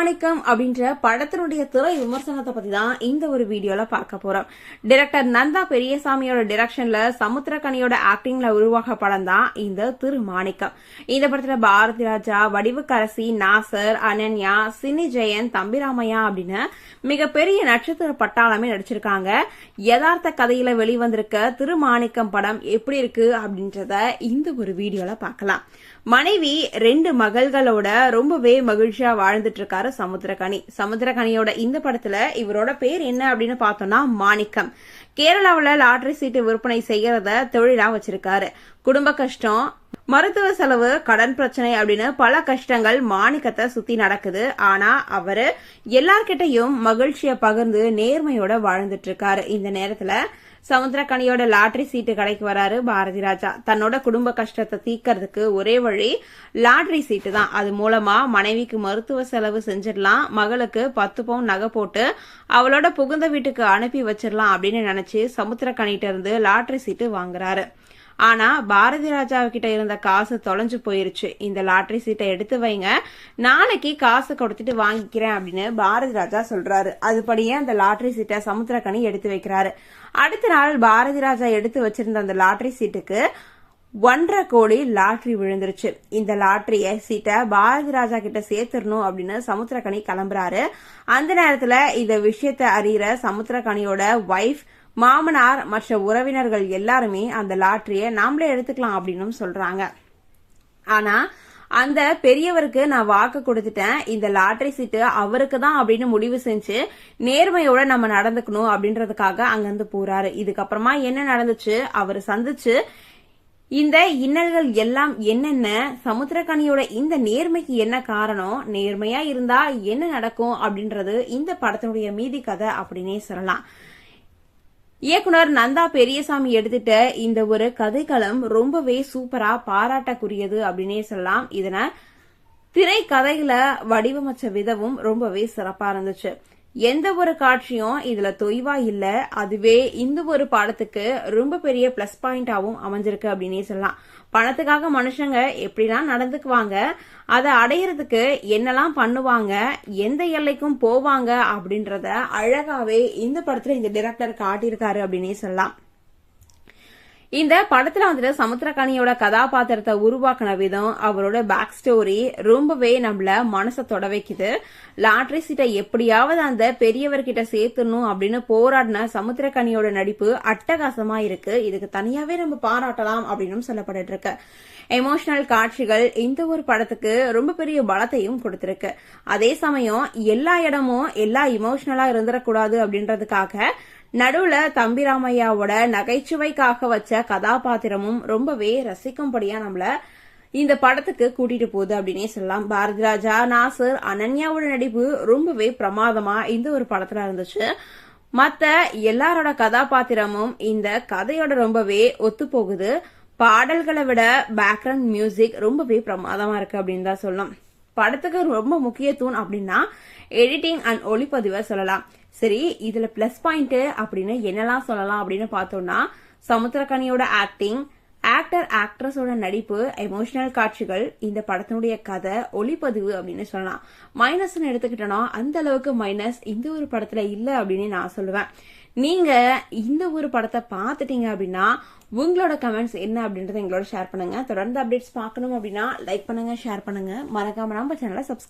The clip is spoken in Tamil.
திருமாணிக்கம் அப்படின்ற படத்தினுடைய திரை விமர்சனத்தை பத்தி தான் இந்த ஒரு வீடியோல பார்க்க போறோம். டிரெக்டர் நந்தா பெரியசாமியோட டிரெக்ஷன்ல சமுத்திரக்கனியோட ஆக்டிங்ல உருவாக படம் தான் இந்த திருமாணிக்கம் இந்த படத்துல பாரதி ராஜா வடிவுக்கரசி நாசர் அனன்யா சினி ஜெயன் தம்பிராமையா அப்படின்னு மிகப்பெரிய நட்சத்திர பட்டாளமே நடிச்சிருக்காங்க. யதார்த்த கதையில வெளிவந்திருக்க திருமாணிக்கம் படம் எப்படி இருக்கு அப்படின்றத இந்த ஒரு வீடியோல பார்க்கலாம். மனைவி ரெண்டு மகள்களோட ரொம்பவே மகிழ்ச்சியா வாழ்ந்துட்டு இருக்காரு சமுத்திரகனி. சமுத்திரகனியோட இந்த படத்துல இவரோட பேர் என்ன அப்படின்னு பார்த்தோம்னா மாணிக்கம். கேரளாவில் லாட்டரி சீட்டு விற்பனை செய்யறத தொழிலா வச்சிருக்காரு. குடும்ப கஷ்டம் மருத்துவ செலவு கடன் பிரச்சனை அப்படின்னு பல கஷ்டங்கள் மாணிக்கத்தை சுத்தி நடக்குது. ஆனா அவரு எல்லார்கிட்டையும் மகிழ்ச்சியை பகிர்ந்து நேர்மையோட வாழ்ந்துட்டு இருக்காரு இந்த நேரத்துல சமுத்திரக்கனியோட லாட்டரி சீட்டு கடைக்கு வராரு பாரதி ராஜா. தன்னோட குடும்ப கஷ்டத்தை தீக்கிறதுக்கு ஒரே வழி லாட்டரி சீட்டு தான். அது மூலமா மனைவிக்கு மருத்துவ செலவு செஞ்சிடலாம் மகளுக்கு பத்து பவுன் நகை போட்டு அவளோட புகுந்த வீட்டுக்கு அனுப்பி வச்சிடலாம் அப்படின்னு நினைச்சு சமுத்திரக்கனிட்ட இருந்து லாட்ரி சீட்டு வாங்குறாரு. ஆனா பாரதி ராஜா கிட்ட இருந்த காசு தொலைஞ்சு போயிருச்சு. இந்த லாட்ரி சீட்டை எடுத்து வைங்க. நாளைக்கு காசு கொடுத்துட்டு வாங்கிக்கிறேன் அப்படின்னு பாரதி ராஜா சொல்றாரு. அதுபடியே அந்த லாட்ரி சீட்டை சமுத்திரக்கனி எடுத்து வைக்கிறாரு. அடுத்த நாள் பாரதி ராஜா எடுத்து வச்சிருந்த அந்த லாட்ரி சீட்டுக்கு ஒன்றரை கோடி லாட்ரி விழுந்துருச்சு. இந்த லாட்ரிய சீட்டை பாரதி ராஜா கிட்ட சேர்த்துடணும் அப்படின்னு சமுத்திரக்கணி கிளம்புறாரு. அந்த நேரத்துல இந்த விஷயத்த அறிகிற சமுத்திரக்கணியோட ஒய்ஃப் மாமனார் மற்ற உறவினர்கள் எல்லாருமே அந்த லாட்ரியை நாமளே எடுத்துக்கலாம் அப்படின்னு சொல்றாங்க. ஆனா அந்த பெரியவருக்கு நான் வாக்கு கொடுத்துட்டேன் இந்த லாட்ரி சீட்டு அவருக்கு தான் அப்படின்னு முடிவு செஞ்சு நேர்மையோட நம்ம நடந்துக்கணும் அப்படின்றதுக்காக அங்கிருந்து போறாரு. இதுக்கப்புறமா என்ன நடந்துச்சு? அவர் சந்திச்சு இந்த இன்னல்கள் எல்லாம் என்னென்ன? சமுத்திரக்கனியோட இந்த நேர்மைக்கு என்ன காரணம்? நேர்மையா இருந்தா என்ன நடக்கும் அப்படின்றது இந்த படத்தினுடைய மீதி கதை அப்படின்னே சொல்லலாம். இயக்குனர் நந்தா பெரியசாமி எடுத்துட்ட இந்த ஒரு கதைக்களம் ரொம்பவே சூப்பரா பாராட்டக்குரியது அப்படின்னே சொல்லலாம். இதனை திரைக்கதைகளை வடிவமைச்ச விதமும் ரொம்பவே சிறப்பா இருந்துச்சு. எந்த ஒரு காட்சியும் இதுல தொய்வா இல்ல. அதுவே இந்த ஒரு பாடத்துக்கு ரொம்ப பெரிய பிளஸ் பாயிண்டாவும் அமைஞ்சிருக்கு அப்படின்னே சொல்லலாம். பணத்துக்காக மனுஷங்க எப்படிலாம் நடந்துக்குவாங்க? அதை அடையிறதுக்கு என்னெல்லாம் பண்ணுவாங்க? எந்த எல்லைக்கும் போவாங்க? அப்படின்றத அழகாவே இந்த படத்துல இந்த டிரெக்டர் காட்டியிருக்காரு அப்படின்னே சொல்லலாம். இந்த படத்துல வந்துட்டு சமுத்திரகாணியோட கதாபாத்திரத்தை உருவாக்கின விதம் அவரோட பேக் ஸ்டோரி ரொம்பவே நம்மள மனசை தொட வைக்குது. லாட்ரி சீட்டை எப்படியாவது அந்த பெரியவர்கிட்ட சேர்த்துணும் அப்படின்னு போராடின சமுத்திரக்கனியோட நடிப்பு அட்டகாசமா இருக்கு. இதுக்கு தனியாவே நம்ம பாராட்டலாம் அப்படின்னு சொல்லப்பட்டு இருக்கு எமோஷனல் காட்சிகள் இந்த ஒரு படத்துக்கு ரொம்ப பெரிய பலத்தையும் கொடுத்திருக்கு. அதே சமயம் எல்லா இடமும் எல்லா இமோஷனலா இருந்துடக்கூடாது அப்படின்றதுக்காக நடுவுல தம்பிராமையாவோட நகைச்சுவைக்காக வச்ச கதாபாத்திரமும் ரொம்பவே ரசிக்கும்படியா நம்மள இந்த படத்துக்கு கூட்டிட்டு போகுது அப்படின்னே சொல்லலாம். பாரதி ராஜா நாசர் அனன்யாவோட நடிப்பு ரொம்பவே பிரமாதமா இந்த ஒரு படத்துல இருந்துச்சு. மத்த எல்லாரோட கதாபாத்திரமும் இந்த கதையோட ரொம்பவே ஒத்து போகுது. பாடல்களை விட பேக்ரவுண்ட் மியூசிக் ரொம்பவே பிரமாதமா இருக்கு அப்படின்னு தான் சொல்லலாம். படத்துக்கு ரொம்ப முக்கியத்துவம் அப்படின்னா எடிட்டிங் அண்ட் ஒளிப்பதிவை சொல்லலாம். சரி இதுல பிளஸ் பாயிண்ட் அப்படின்னு என்னெல்லாம் சொல்லலாம் அப்படின்னு பார்த்தோம்னா சமுத்திரக்கனியோட ஆக்டிங் ஆக்டர் ஆக்ட்ரஸோட நடிப்பு எமோஷனல் காட்சிகள் இந்த படத்தினுடைய கதை ஒளிப்பதிவு அப்படின்னு சொல்லலாம். மைனஸ்னு எடுத்துக்கிட்டோம்னா அந்த அளவுக்கு மைனஸ் இந்த ஒரு படத்துல இல்ல அப்படின்னு நான் சொல்லுவேன். நீங்க இந்த ஒரு படத்தை பார்த்துட்டீங்க அப்படின்னா உங்களோட கமெண்ட்ஸ் என்ன அப்படின்றத எங்களோட ஷேர் பண்ணுங்க. தொடர்ந்து அப்டேட்ஸ் பார்க்கணும் அப்படின்னா லைக் பண்ணுங்க ஷேர் பண்ணுங்க. மறக்காம நம்ம சேனலை சப்ஸ்கிரைப்